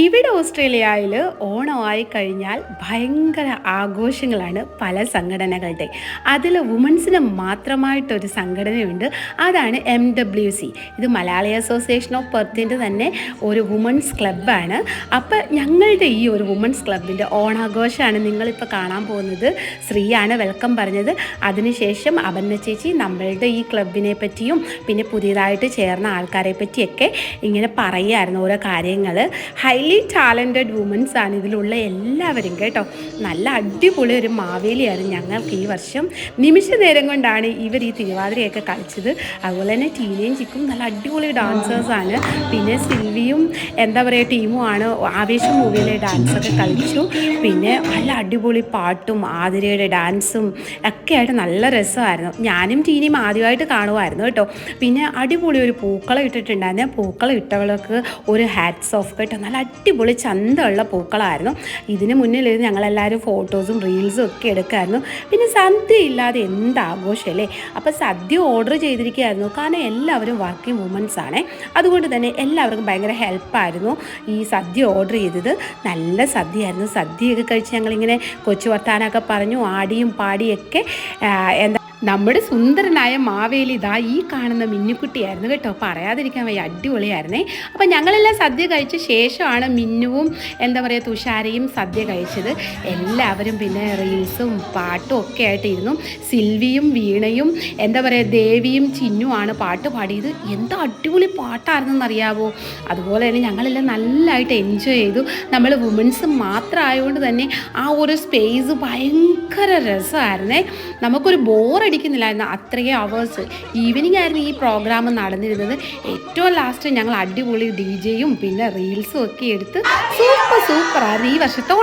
ഇവിടെ ഓസ്ട്രേലിയയിൽ ഓണമായി കഴിഞ്ഞാൽ ഭയങ്കര ആഘോഷങ്ങളാണ് പല സംഘടനകളുടെ. അതിൽ വുമൻസിന് മാത്രമായിട്ടൊരു സംഘടനയുണ്ട്. അതാണ് എം ഡബ്ല്യു സി ഇത് മലയാളി അസോസിയേഷൻ ഓഫ് പെർത്തിന്റെ തന്നെ ഒരു വുമൻസ് ക്ലബ്ബാണ്. അപ്പോൾ ഞങ്ങളുടെ ഈ ഒരു വുമൻസ് ക്ലബിന്റെ ഓണാഘോഷമാണ് നിങ്ങളിപ്പോൾ കാണാൻ പോകുന്നത്. ശ്രീയാണ് വെൽക്കം പറഞ്ഞത്. അതിനുശേഷം അപർണ ചേച്ചി നമ്മളുടെ ഈ ക്ലബിനെ പറ്റിയും പിന്നെ പുതിയതായിട്ട് ചേർന്ന ആൾക്കാരെ പറ്റിയൊക്കെ ഇങ്ങനെ പറയുമായിരുന്നു ഓരോ കാര്യങ്ങൾ ഹൈലി ടാലന്റഡ് വുമൻസ് ആണ് ഇതിലുള്ള എല്ലാവരും കേട്ടോ. നല്ല അടിപൊളി ഒരു മാവേലിയായിരുന്നു ഞങ്ങൾക്ക് ഈ വർഷം. നിമിഷ നേരം കൊണ്ടാണ് ഇവർ ഈ തിരുവാതിരയൊക്കെ കളിച്ചത്. അതുപോലെ തന്നെ ടീനേജിക്കും നല്ല അടിപൊളി ഡാൻസേഴ്സാണ് പിന്നെ സിൽവിയും എന്താ പറയുക ടീമുമാണ് ആവേശം മൂവിയിലെ ഡാൻസൊക്കെ കളിച്ചു. പിന്നെ നല്ല അടിപൊളി പാട്ടും ആതിരയുടെ ഡാൻസും ഒക്കെ ആയിട്ട് നല്ല രസമായിരുന്നു. ഞാനും ടീനിയും ആദ്യമായിട്ട് കാണുമായിരുന്നു കേട്ടോ. പിന്നെ അടിപൊളി ഒരു പൂക്കളം ഇട്ടിട്ടുണ്ടായിരുന്നു. പൂക്കളം ഇട്ടവൾക്ക് ഒരു ഹാറ്റ്സ് ഓഫ് കേട്ടോ. നല്ല അടിപൊളി ചന്തമുള്ള പൂക്കളായിരുന്നു. ഇതിന് മുന്നിൽ ഇരുന്ന് ഞങ്ങളെല്ലാവരും ഫോട്ടോസും റീൽസും ഒക്കെ എടുക്കായിരുന്നു. പിന്നെ സദ്യ ഇല്ലാതെ എന്ത് ആഘോഷമല്ലേ അപ്പോൾ സദ്യ ഓർഡർ ചെയ്തിരിക്കുകയായിരുന്നു. കാരണം എല്ലാവരും വർക്കിംഗ് വുമൻസ് ആണ്. അതുകൊണ്ട് തന്നെ എല്ലാവർക്കും ഭയങ്കര ഹെൽപ്പായിരുന്നു ഈ സദ്യ ഓർഡർ ചെയ്തത്. നല്ല സദ്യയായിരുന്നു. സദ്യയൊക്കെ കഴിച്ച് ഞങ്ങളിങ്ങനെ കൊച്ചു വർത്താനമൊക്കെ പറഞ്ഞു. ആടിയും പാടിയൊക്കെ എന്താ നമ്മുടെ സുന്ദരനായ മാവേലി ഇതാ ഈ കാണുന്ന മിന്നുക്കുട്ടിയായിരുന്നു കേട്ടോ. പറയാതിരിക്കാൻ വയ്യ അടിപൊളിയായിരുന്നേ. അപ്പം ഞങ്ങളെല്ലാം സദ്യ കഴിച്ച ശേഷമാണ് മിന്നുവും എന്താ പറയുക തുഷാരയും സദ്യ കഴിച്ചത്. എല്ലാവരും പിന്നെ റീൽസും പാട്ടും ഒക്കെ ആയിട്ടിരുന്നു സിൽവിയും വീണയും എന്താ പറയുക ദേവിയും ചിന്നുമാണ് പാട്ട് പാടിയത്. എന്താ അടിപൊളി പാട്ടായിരുന്നെന്ന് അറിയാവോ അതുപോലെ തന്നെ ഞങ്ങളെല്ലാം നല്ലതായിട്ട് എൻജോയ് ചെയ്തു. നമ്മൾ വുമൻസ് മാത്രമായതുകൊണ്ട് തന്നെ ആ ഒരു സ്പേസ് ഭയങ്കര രസമായിരുന്നേ. നമുക്കൊരു ബോറടിക്കുന്നില്ലായിരുന്നു അത്രയും അവേഴ്സ് ഈവനിങ് ആയിരുന്നു ഈ പ്രോഗ്രാം നടന്നിരുന്നത്. ഏറ്റവും ലാസ്റ്റ് ഞങ്ങൾ അടിപൊളി ഡി ജെയും പിന്നെ റീൽസും ഒക്കെ എടുത്ത് സൂപ്പർ ആയിരുന്നു ഈ വർഷത്തെ